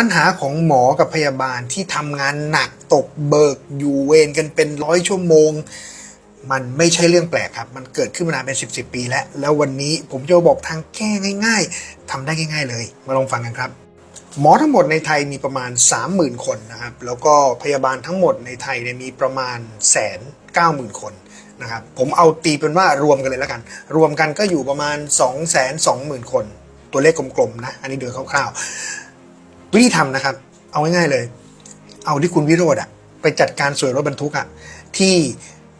ปัญหาของหมอกับพยาบาลที่ทำงานหนักตกเบิกอยู่เวรกันเป็นร้อยชั่วโมง มันไม่ใช่เรื่องแปลกครับ มันเกิดขึ้นมานานเป็น 10บสปีแล้ว แล้ววันนี้ผมจะบอกทางแก้ง่าย ๆทำได้ง่าย ๆ เลย มาลองฟังกันครับ หมอทั้งหมดในไทยมีประมาณ 30,000 คนนะครับ แล้วก็พยาบาลทั้งหมดในไทยเนี่ยมีประมาณแสนเก้าหมื่นคนนะครับผมเอาตีเป็นว่ารวมกันเลยแล้วกัน รวมกันก็อยู่ประมาณ 2 2 0 0 0 0 คน ตัวเลขกลมๆนะ อันนี้โดยคร่าวๆ วิธีทำนะครับ เอาง่ายๆเลย เอาที่คุณวิโรธอะไปจัดการสวยรถบรรทุกอะที่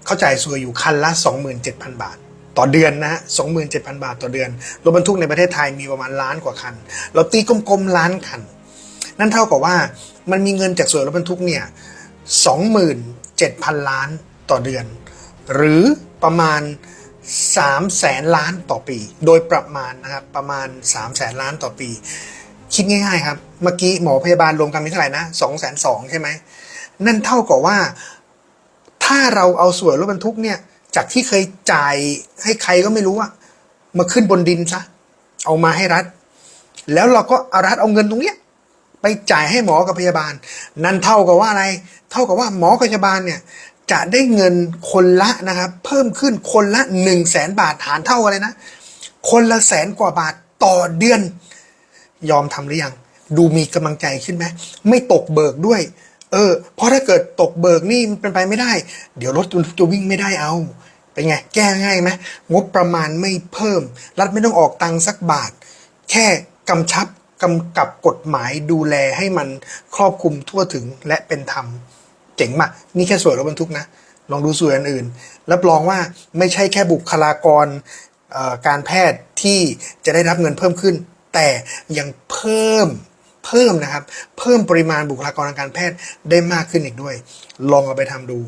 เข้าจ่ายสวยอยู่คันละ 27,000 บาท ต่อเดือนนะฮะ27,000 บาทต่อเดือน รถบรรทุกในประเทศไทยมีประมาณล้านกว่าคัน เราตีกลมๆล้านคัน นั่นเท่ากับว่ามันมีเงินจากสวยรถบรรทุกเนี่ย27,000 ล้านต่อเดือน หรือประมาณ3แสนล้านต่อปี โดยประมาณนะครับประมาณ3แสนล้านต่อปี คิดง่ายๆครับ เมื่อกี้หมอพยาบาลรวมกันมีเท่าไหร่นะ2องแสนสองใช่ไหม นั่นเท่ากับว่า ถ้าเราเอาส่วยรถบรรทุกเนี่ย จากที่เคยจ่ายให้ใครก็ไม่รู้อะมาขึ้นบนดินซะ เอามาให้รัฐ แล้วเราก็เอารัฐเอาเงินตรงเนี้ยไปจ่ายให้หมอกับพยาบาล นั่นเท่ากับว่าอะไร เท่ากับว่าหมอกับพยาบาลเนี่ยจะได้เงินคนละนะครับ เพิ่มขึ้นคนละหนึ่งแสนบาทหารเท่ากันเลยนะ คนละแสนกว่าบาทต่อเดือน ยอมทำหรือยังดูมีกำลังใจขึ้นไหมไม่ตกเบิกด้วย เออ เพราะถ้าเกิดตกเบิกนี่มันเป็นไปไม่ได้ เดี๋ยวรถจะวิ่งไม่ได้เอาเป็นไงแก้ง่ายไหมงบประมาณไม่เพิ่ม รัฐไม่ต้องออกตังค์สักบาท แค่กำชับกำกับกฎหมายดูแลให้มันครอบคลุมทั่วถึงและเป็นธรรมเจ๋งมากนี่แค่สวยรถบรรทุกนะ ลองดูส่วนอื่นๆรับรองว่าไม่ใช่แค่บุคลากรการแพทย์ที่จะได้รับเงินเพิ่มขึ้น แต่ยังเพิ่มเพิ่มนะครับ เพิ่มปริมาณบุคลากรทางการแพทย์ได้มากขึ้นอีกด้วย ลองเอาไปทำดู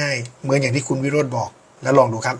ง่าย ๆ เหมือนอย่างที่คุณวิโรธบอก แล้วลองดูครับ